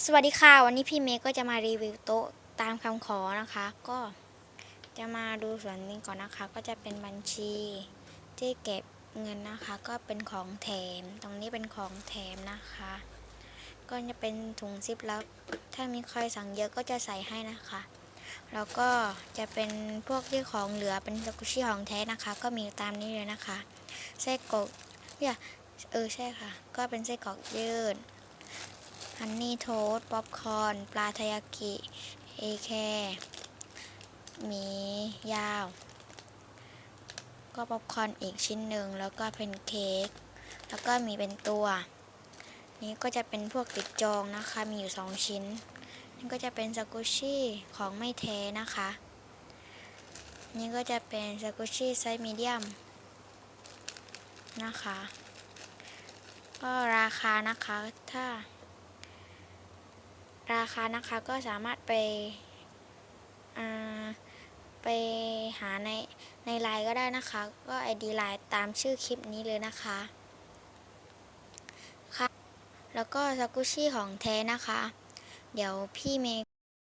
สวัสดีค่ะวันนี้พี่เมย์ก็จะมารีวิวโต๊ะตามคำขอนะคะ ก็จะมาดูส่วนนี้ก่อนนะคะ ก็จะเป็นบัญชีที่เก็บเงินนะคะ ก็เป็นของแถม ตรงนี้เป็นของแถมนะคะ ก็จะเป็นถุงซิปลับถ้ามีใครสั่งเยอะก็จะใส่ให้นะคะแล้วก็จะเป็นพวกที่ของเหลือเป็นสกุชี่ของแท้นะคะ ก็มีตามนี้เลยนะคะไส้กรอกเนี่ยเออใช่ค่ะ ก็เป็นไส้กรอกยืด ฮันนี่โทสป๊อปคอร์นปลาทายากิเอแคร์หมียาว ก็ป๊อปคอร์นอีกชิ้นหนึ่งแล้วก็เป็นเค้กแล้วก็มีเป็นตัว นี้ก็จะเป็นพวกติดจองนะคะ มีอยู่ 2 ชิ้น นี่ก็จะเป็นสกุชชี่ของไม่แท้นะคะ นี่ก็จะเป็นสกุชชี่ไซส์มีเดียมนะคะ ก็ราคานะคะถ้า ราคานะคะก็สามารถไปไปหาในในไลน์ก็ได้นะคะ ก็ ID ไลน์ตามชื่อคลิปนี้เลยนะคะค่ะแล้วก็สกุชชี่ของแท้นะคะ เดี๋ยวพี่เมย์